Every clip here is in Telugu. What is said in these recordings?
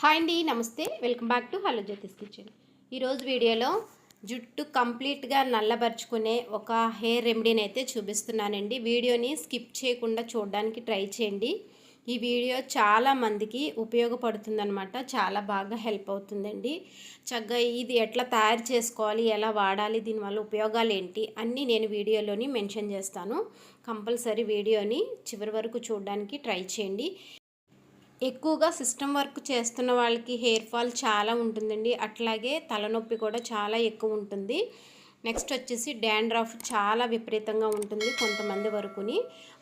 హాయ్ అండి నమస్తే. Welcome back to hello Jyothish kitchen. ఈరోజు వీడియోలో జుట్టు కంప్లీట్గా నల్లబరుచుకునే ఒక హెయిర్ రెమెడీని అయితే చూపిస్తున్నానండి. వీడియోని స్కిప్ చేయకుండా చూడడానికి ట్రై చేయండి. ఈ వీడియో చాలా మందికి ఉపయోగపడుతుందనమాట చాలా బాగా హెల్ప్ అవుతుందండి. చక్కగా ఇది ఎట్లా తయారు చేసుకోవాలి ఎలా వాడాలి దీనివల్ల ఉపయోగాలు ఏంటి అన్నీ నేను వీడియోలోని మెన్షన్ చేస్తాను. కంపల్సరీ వీడియోని చివరి వరకు చూడడానికి ట్రై చేయండి. ఎక్కువగా సిస్టమ్ వర్క్ చేస్తున్న వాళ్ళకి హెయిర్ ఫాల్ చాలా ఉంటుందండి. అట్లాగే తలనొప్పి కూడా చాలా ఎక్కువ ఉంటుంది. నెక్స్ట్ వచ్చేసి డాండ్రాఫ్ చాలా విపరీతంగా ఉంటుంది కొంతమంది వరకుని.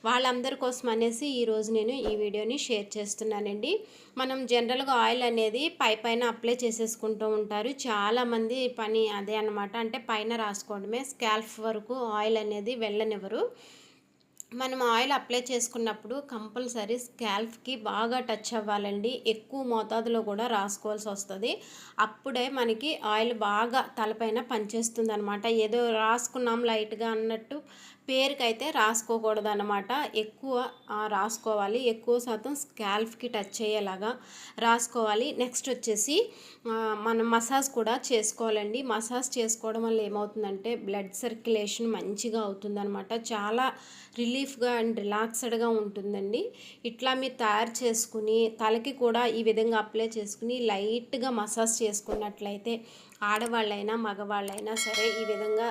వాళ్ళందరి కోసం అనేసి ఈరోజు నేను ఈ వీడియోని షేర్ చేస్తున్నానండి. మనం జనరల్గా ఆయిల్ అనేది పై పైన అప్లై చేసేసుకుంటూ ఉంటారు. చాలామంది పని అదే అనమాట అంటే పైన రాసుకోవడమే. స్కాల్ఫ్ వరకు ఆయిల్ అనేది వెళ్ళనివ్వరు. మనం ఆయిల్ అప్లై చేసుకున్నప్పుడు కంపల్సరీ స్కాల్ఫ్కి బాగా టచ్ అవ్వాలండి. ఎక్కువ మోతాదులో కూడా రాసుకోవాల్సి వస్తుంది. అప్పుడే మనకి ఆయిల్ బాగా తలపైన పనిచేస్తుంది అనమాట ఏదో రాసుకున్నాం లైట్గా అన్నట్టు పేరుకైతే రాసుకోకూడదు అనమాట ఎక్కువ రాసుకోవాలి. ఎక్కువ శాతం స్కాల్ఫ్కి టచ్ అయ్యేలాగా రాసుకోవాలి. నెక్స్ట్ వచ్చేసి మనం మసాజ్ కూడా చేసుకోవాలండి. మసాజ్ చేసుకోవడం వల్ల ఏమవుతుందంటే బ్లడ్ సర్క్యులేషన్ మంచిగా అవుతుందన్నమాట. చాలా రిలీఫ్గా అండ్ రిలాక్స్డ్గా ఉంటుందండి. ఇట్లా మీరు తయారు చేసుకుని తలకి కూడా ఈ విధంగా అప్లై చేసుకుని లైట్గా మసాజ్ చేసుకున్నట్లయితే ఆడవాళ్ళైనా మగవాళ్ళైనా సరే ఈ విధంగా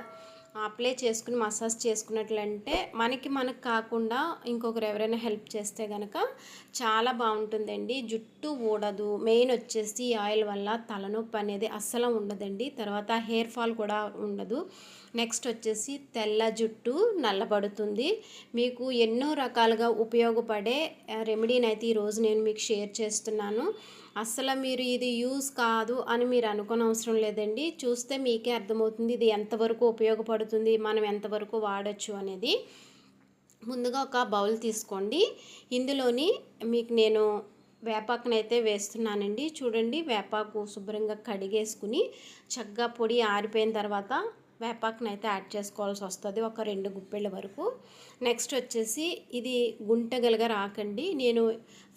అప్లై చేసుకుని మసాజ్ చేసుకున్నట్లంటే మనకి మనకు కాకుండా ఇంకొకరు ఎవరైనా హెల్ప్ చేస్తే కనుక చాలా బాగుంటుందండి. జుట్టు ఊడదు. మెయిన్ వచ్చేసి ఆయిల్ వల్ల తలనొప్పి అనేది అస్సలు ఉండదండి. తర్వాత హెయిర్ ఫాల్ కూడా ఉండదు. నెక్స్ట్ వచ్చేసి తెల్ల జుట్టు నల్లబడుతుంది. మీకు ఎన్నో రకాలుగా ఉపయోగపడే రెమెడీని అయితే ఈరోజు నేను మీకు షేర్ చేస్తున్నాను. అస్సలు మీరు ఇది యూస్ కాదు అని మీరు అనుకోని అవసరం లేదండి. చూస్తే మీకే అర్థమవుతుంది ఇది ఎంతవరకు ఉపయోగపడుతుంది మనం ఎంతవరకు వాడచ్చు అనేది. ముందుగా ఒక బౌల్ తీసుకోండి. ఇందులోని మీకు నేను వేపాకునైతే వేస్తున్నానండి. చూడండి వేపాకు శుభ్రంగా కడిగేసుకుని చక్కగా పొడి ఆరిపోయిన తర్వాత వేపాకుని అయితే యాడ్ చేసుకోవాల్సి వస్తుంది ఒక రెండు గుప్పెళ్ళ వరకు. నెక్స్ట్ వచ్చేసి ఇది గుంటగలుగా రాకండి. నేను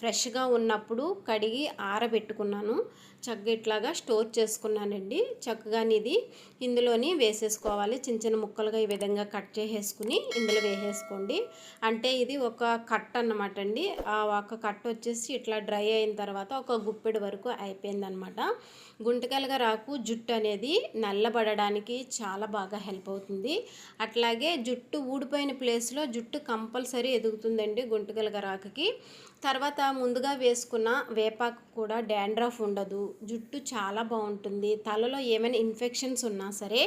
ఫ్రెష్గా ఉన్నప్పుడు కడిగి ఆరబెట్టుకున్నాను. చక్కగా ఇట్లాగా స్టోర్ చేసుకున్నానండి. చక్కగా ఇది ఇందులోని వేసేసుకోవాలి. చిన్న చిన్న ముక్కలుగా ఈ విధంగా కట్ చేసేసుకుని ఇందులో వేసేసుకోండి. అంటే ఇది ఒక కట్ అన్నమాట అండి. ఆ ఒక కట్ వచ్చేసి ఇట్లా డ్రై అయిన తర్వాత ఒక గుప్పెడు వరకు అయిపోయిందనమాట గుంటకలుగా రాకు జుట్టు అనేది నల్లబడడానికి చాలా బాగా హెల్ప్ అవుతుంది. అట్లాగే జుట్టు ఊడిపోయిన ప్లేస్లో జుట్టు కంపల్సరీ ఎదుగుతుందండి గుంటకలుగా రాకకి. తర్వాత ముందుగా వేసుకున్న వేపాకు కూడా డాండ్రఫ్ ఉండదు. జుట్టు చాలా బాగుంటుంది. తలలో ఏమైనా ఇన్ఫెక్షన్స్ ఉన్నా సరే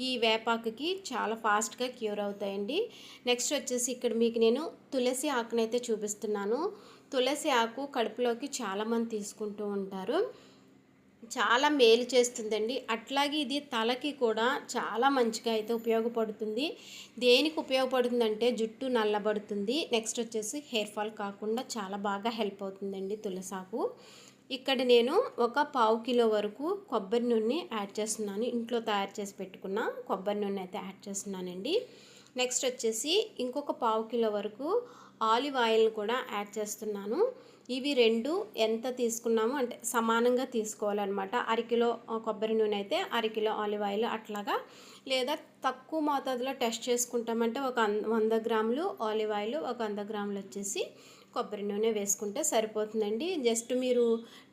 ఈ వేపాకుకి చాలా ఫాస్ట్గా క్యూర్ అవుతాయండి. నెక్స్ట్ వచ్చేసి ఇక్కడ మీకు నేను తులసి ఆకునైతే చూపిస్తున్నాను. తులసి ఆకు కడుపులోకి చాలామంది తీసుకుంటూ ఉంటారు. చాలా మేలు చేస్తుందండి. అట్లాగే ఇది తలకి కూడా చాలా మంచిగా అయితే ఉపయోగపడుతుంది. దేనికి ఉపయోగపడుతుందంటే జుట్టు నల్లబడుతుంది. నెక్స్ట్ వచ్చేసి హెయిర్ ఫాల్ కాకుండా చాలా బాగా హెల్ప్ అవుతుందండి తులసాకు. ఇక్కడ నేను ఒక పావు కిలో వరకు కొబ్బరి నూనె యాడ్ చేస్తున్నాను. ఇంట్లో తయారు చేసి పెట్టుకున్న కొబ్బరి నూనె అయితే యాడ్ చేస్తున్నానండి. నెక్స్ట్ వచ్చేసి ఇంకొక పావు కిలో వరకు ఆలివ్ ఆయిల్ని కూడా యాడ్ చేస్తున్నాను. ఇవి రెండు ఎంత తీసుకున్నామో అంటే సమానంగా తీసుకోవాలన్నమాట. అరకిలో కొబ్బరి నూనె అయితే అరకిలో ఆలివ్ ఆయిల్ అట్లాగా. లేదా తక్కువ మోతాదులో టెస్ట్ చేసుకుంటామంటే ఒక వంద గ్రాములు ఆలివ్ ఆయిల్ ఒక వంద గ్రాములు వచ్చేసి కొబ్బరి నూనె వేసుకుంటే సరిపోతుందండి. జస్ట్ మీరు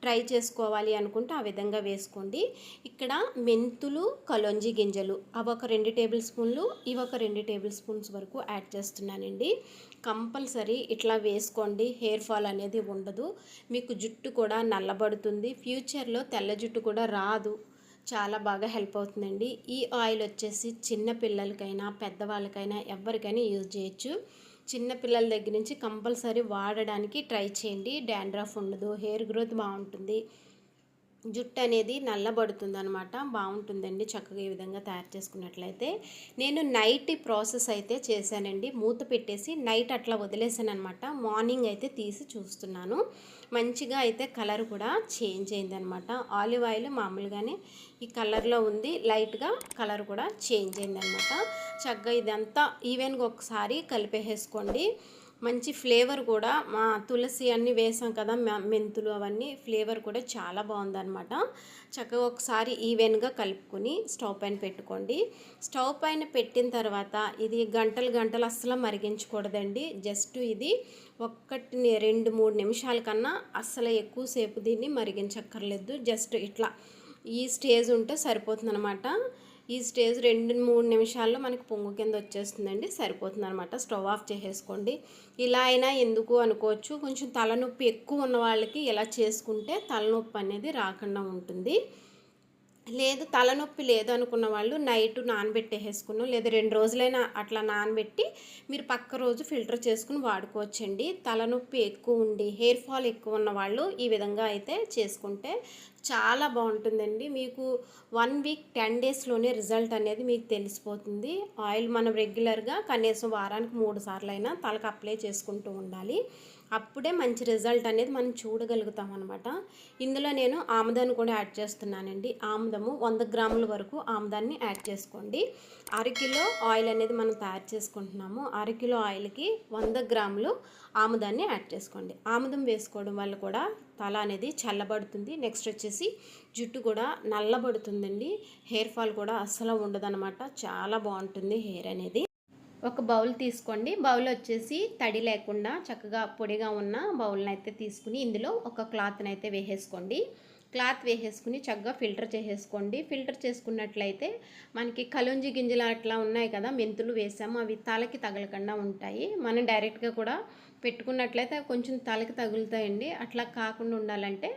ట్రై చేసుకోవాలి అనుకుంటే ఆ విధంగా వేసుకోండి. ఇక్కడ మెంతులు కలొంజి గింజలు అవి ఒక రెండు టేబుల్ స్పూన్లు ఇవి ఒక రెండు టేబుల్ స్పూన్స్ వరకు యాడ్ చేస్తున్నానండి. కంపల్సరీ ఇట్లా వేసుకోండి. హెయిర్ ఫాల్ అనేది ఉండదు. మీకు జుట్టు కూడా నల్లబడుతుంది. ఫ్యూచర్లో తెల్ల జుట్టు కూడా రాదు. చాలా బాగా హెల్ప్ అవుతుందండి. ఈ ఆయిల్ వచ్చేసి చిన్న పిల్లలకైనా పెద్దవాళ్ళకైనా ఎవరికైనా యూజ్ చేయొచ్చు. చిన్న పిల్లల దగ్గర నుంచి కంపల్సరీ వాడడానికి ట్రై చేయండి. డాండ్రఫ్ ఉండదు. హెయిర్ గ్రోత్ బాగుంటుంది. జుట్టు అనేది నల్లబడుతుంది అనమాట బాగుంటుందండి చక్కగా ఈ విధంగా తయారు చేసుకున్నట్లయితే. నేను నైట్ ప్రాసెస్ అయితే చేశానండి. మూత పెట్టేసి నైట్ అట్లా వదిలేసాను అనమాట మార్నింగ్ అయితే తీసి చూస్తున్నాను. మంచిగా అయితే కలర్ కూడా చేంజ్ అయిందనమాట. ఆలివ్ ఆయిల్ మామూలుగానే ఈ కలర్లో ఉంది. లైట్గా కలర్ కూడా చేంజ్ అయిందనమాట. చక్కగా ఇదంతా ఈవెన్గా ఒకసారి కలిపేసేసుకోండి. మంచి ఫ్లేవర్ కూడా మా తులసి అన్నీ వేసాం కదా మెంతులు అవన్నీ. ఫ్లేవర్ కూడా చాలా బాగుందన్నమాట. చక్కగా ఒకసారి ఈవెన్గా కలుపుకొని స్టవ్ పైన పెట్టుకోండి. స్టవ్ పైన పెట్టిన తర్వాత ఇది గంటలు గంటలు అస్సలు మరిగించకూడదండి. జస్ట్ ఇది ఒక్కటి రెండు మూడు నిమిషాల కన్నా అస్సలు ఎక్కువసేపు దీన్ని మరిగించక్కర్లేదు. జస్ట్ ఇట్లా ఈ స్టేజ్ ఉంటే సరిపోతుందనమాట ఈ స్టేజ్ రెండు మూడు నిమిషాల్లో మనకి పొంగు కింద వచ్చేస్తుందండి. సరిపోతుంది అనమాట స్టవ్ ఆఫ్ చేసేసుకోండి. ఇలా అయినా ఎందుకు అనుకోవచ్చు. కొంచెం తలనొప్పి ఎక్కువ ఉన్న వాళ్ళకి ఇలా చేసుకుంటే తలనొప్పి అనేది రాకుండా ఉంటుంది. లేదు తలనొప్పి లేదు అనుకున్న వాళ్ళు నైట్ నానబెట్టేసుకున్నాం లేదా రెండు రోజులైనా అట్లా నానబెట్టి మీరు పక్క రోజు ఫిల్టర్ చేసుకుని వాడుకోవచ్చండి. తలనొప్పి ఎక్కువ ఉండి హెయిర్ ఫాల్ ఎక్కువ ఉన్న వాళ్ళు ఈ విధంగా అయితే చేసుకుంటే చాలా బాగుంటుందండి. మీకు వన్ వీక్ టెన్ డేస్లోనే రిజల్ట్ అనేది మీకు తెలిసిపోతుంది. ఆయిల్ మనం రెగ్యులర్గా కనీసం వారానికి మూడు సార్లు అయినా తలకు అప్లై చేసుకుంటూ ఉండాలి. అప్పుడే మంచి రిజల్ట్ అనేది మనం చూడగలుగుతాం అనమాట ఇందులో నేను ఆముదాన్ని కూడా యాడ్ చేస్తున్నానండి. ఆముదము వంద గ్రాముల వరకు ఆముదాన్ని యాడ్ చేసుకోండి. అరకిలో ఆయిల్ అనేది మనం తయారు చేసుకుంటున్నాము. అరకిలో ఆయిల్కి వంద గ్రాములు ఆముదాన్ని యాడ్ చేసుకోండి. ఆముదం వేసుకోవడం వల్ల కూడా తల అనేది చల్లబడుతుంది. నెక్స్ట్ వచ్చేసి జుట్టు కూడా నల్లబడుతుందండి. హెయిర్ ఫాల్ కూడా అస్సలు ఉండదనమాట చాలా బాగుంటుంది హెయిర్ అనేది. ఒక బౌల్ తీసుకోండి. బౌల్ వచ్చేసి తడి లేకుండా చక్కగా పొడిగా ఉన్న బౌల్ని అయితే తీసుకుని ఇందులో ఒక క్లాత్ని అయితే వేసేసుకోండి. క్లాత్ వేసేసుకుని చక్కగా ఫిల్టర్ చేసేసుకోండి. ఫిల్టర్ చేసుకున్నట్లయితే మనకి కలుంజి గింజలు అట్లా ఉన్నాయి కదా మెంతులు వేసాము. అవి తలకి తగలకుండా ఉంటాయి. మనం డైరెక్ట్గా కూడా పెట్టుకున్నట్లయితే కొంచెం తలకి తగులుతాయండి. అట్లా కాకుండా ఉండాలంటే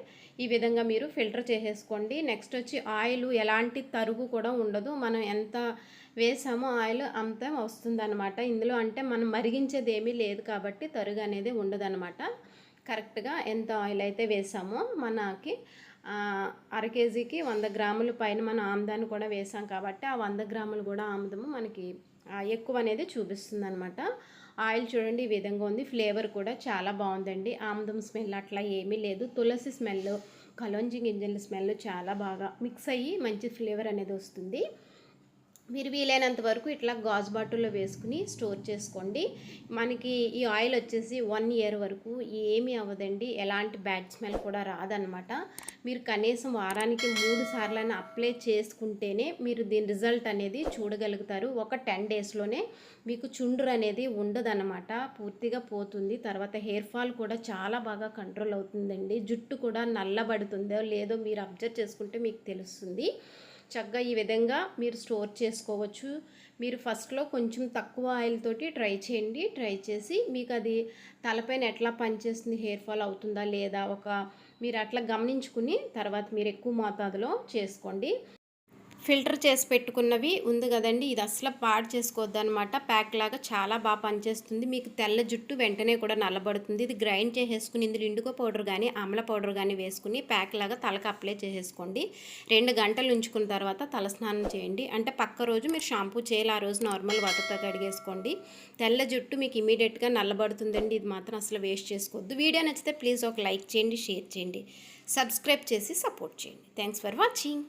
ఈ విధంగా మీరు ఫిల్టర్ చేసేసుకోండి. నెక్స్ట్ వచ్చి ఆయిల్ ఎలాంటి తరుగు కూడా ఉండదు. మనం ఎంత వేసామో ఆయిల్ అంత వస్తుందన్నమాట. ఇందులో అంటే మనం మరిగించేది ఏమీ లేదు కాబట్టి తరుగు అనేది ఉండదన్నమాట. కరెక్ట్గా ఎంత ఆయిల్ అయితే వేసామో మనకి అర కేజీకి వంద గ్రాముల పైన మనం ఆముదాన్ని కూడా వేసాం కాబట్టి ఆ వంద గ్రాములు కూడా ఆముదము మనకి ఎక్కువ అనేది చూపిస్తుంది అనమాట ఆయిల్ చూడండి ఈ విధంగా ఉంది. ఫ్లేవర్ కూడా చాలా బాగుందండి. ఆముదం స్మెల్ అట్లా ఏమీ లేదు. తులసి స్మెల్ కలోంజి గింజల స్మెల్ చాలా బాగా మిక్స్ అయ్యి మంచి ఫ్లేవర్ అనేది వస్తుంది. మీరు వీలైనంత వరకు ఇట్లా గాజు బాటిల్లో వేసుకుని స్టోర్ చేసుకోండి. మనకి ఈ ఆయిల్ వచ్చేసి వన్ ఇయర్ వరకు ఏమీ అవ్వదండి. ఎలాంటి బ్యాడ్ స్మెల్ కూడా రాదనమాట మీరు కనీసం వారానికి మూడు సార్లైనా అప్లై చేసుకుంటేనే మీరు దీని రిజల్ట్ అనేది చూడగలుగుతారు. ఒక టెన్ డేస్లోనే మీకు చుండ్రు అనేది ఉండదనమాట పూర్తిగా పోతుంది. తర్వాత హెయిర్ ఫాల్ కూడా చాలా బాగా కంట్రోల్ అవుతుందండి. జుట్టు కూడా నల్లబడుతుందో లేదో మీరు అబ్జర్వ్ చేసుకుంటే మీకు తెలుస్తుంది. చక్కగా ఈ విధంగా మీరు స్టోర్ చేసుకోవచ్చు. మీరు ఫస్ట్లో కొంచెం తక్కువ ఆయిల్ తోటి ట్రై చేయండి. ట్రై చేసి మీకు అది తలపైన ఎట్లా పనిచేస్తుంది హెయిర్ ఫాల్ అవుతుందా లేదా ఒక మీరు అట్లా గమనించుకుని తర్వాత మీరు ఎక్కువ మోతాదులో చేసుకోండి. ఫిల్టర్ చేసి పెట్టుకున్నవి ఉంది కదండి. ఇది అసలు పాడు చేసుకోవద్దు అనమాట ప్యాక్ లాగా చాలా బాగా పనిచేస్తుంది. మీకు తెల్ల జుట్టు వెంటనే కూడా నల్లబడుతుంది. ఇది గ్రైండ్ చేసేసుకుని ఇందులో ఇండుకో పౌడర్ కానీ అమల పౌడర్ కానీ వేసుకుని ప్యాక్ లాగా తలకు అప్లై చేసేసుకోండి. రెండు గంటలు ఉంచుకున్న తర్వాత తల స్నానం చేయండి. అంటే పక్క రోజు మీరు షాంపూ చేయాలి. ఆ రోజు నార్మల్ వాటర్తో కడిగేసుకోండి. తెల్ల జుట్టు మీకు ఇమీడియట్గా నల్లబడుతుందండి. ఇది మాత్రం అసలు వేస్ట్ చేసుకోవద్దు. వీడియో నచ్చితే ప్లీజ్ ఒక లైక్ చేయండి షేర్ చేయండి. సబ్స్క్రైబ్ చేసి సపోర్ట్ చేయండి. Thanks for watching.